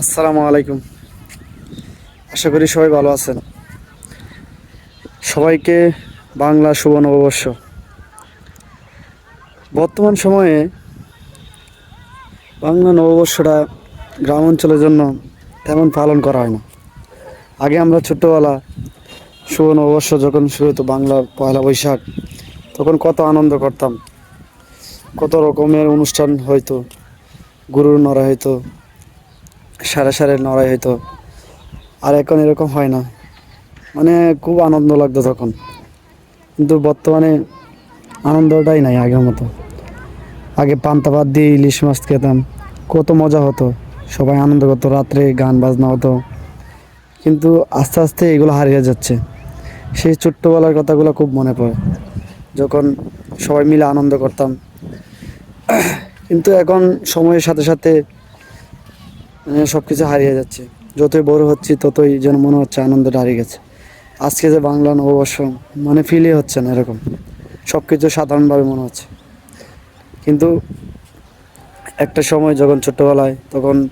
আসসালামু আলাইকুম। আশা করি সবাই ভালো আছেন। সবাইকে বাংলা শুভ নববর্ষ। বর্তমান সময়ে বাংলা নববর্ষটা গ্রাম অঞ্চলের জন্য তেমন পালন করা হয় না। আগে আমরা ছোট্টবেলা শুভ নববর্ষ যখন শুরু হতো, বাংলা পয়লা বৈশাখ, তখন কত আনন্দ করতাম। কত রকমের অনুষ্ঠান হইতো, গুরুর নড়া হইতো সারে সারে নড়াই হইতো আর এখন এরকম হয় না। মানে খুব আনন্দ লাগতো তখন। কিন্তু বর্তমানে আনন্দটাই নাই আগের মতো। আগে পান্তা ভাত দিয়ে ইলিশ মাছ খেতাম, কত মজা হতো। সবাই আনন্দ করতো, রাত্রে গান বাজনা হতো। কিন্তু আস্তে আস্তে এগুলো হারিয়ে যাচ্ছে। সেই ছোট্টবেলার কথাগুলো খুব মনে পড়ে। যখন সবাই মিলে আনন্দ করতাম। কিন্তু এখন সময়ের সাথে সাথে সব কিছু হারিয়ে যাচ্ছে। যতই বড় হচ্ছি, ততই যেন মনে হচ্ছে আনন্দটা হারিয়ে গেছে। আজকে যে বাংলা নববর্ষ মানে ফিলই হচ্ছে না এরকম। সব কিছু সাধারণভাবে মনে হচ্ছে। কিন্তু একটা সময় যখন ছোট্টবেলায়, তখন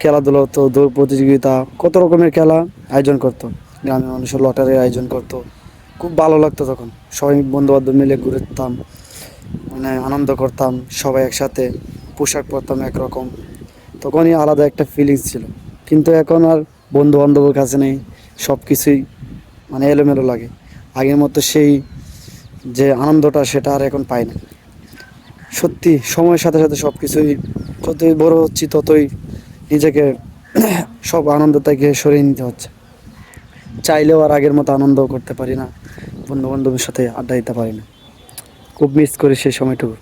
খেলাধুলা হতো, দৌড় প্রতিযোগিতা, কত রকমের খেলা আয়োজন করতো। গ্রামের মানুষের লটারির আয়োজন করতো। খুব ভালো লাগতো তখন। সবাই বন্ধু বান্ধব মিলে ঘুরতাম মানে আনন্দ করতাম, সবাই একসাথে পোশাক পরতাম একরকম। তখনই আলাদা একটা ফিলিংস ছিল। কিন্তু এখন আর বন্ধু বান্ধবের কাছে নেই সব কিছুই মানে এলোমেলো লাগে। আগের মতো সেই যে আনন্দটা সেটা আর এখন পাই না। সত্যি, সময়ের সাথে সাথে সব কিছুই যতই বড় হচ্ছি ততই নিজেকে সব আনন্দ থেকে সরিয়ে নিতে হচ্ছে। চাইলেও আর আগের মতো আনন্দ করতে পারি না বন্ধু বান্ধবের সাথে আড্ডা দিতে পারি না। খুব মিস করি সেই সময়টুকু।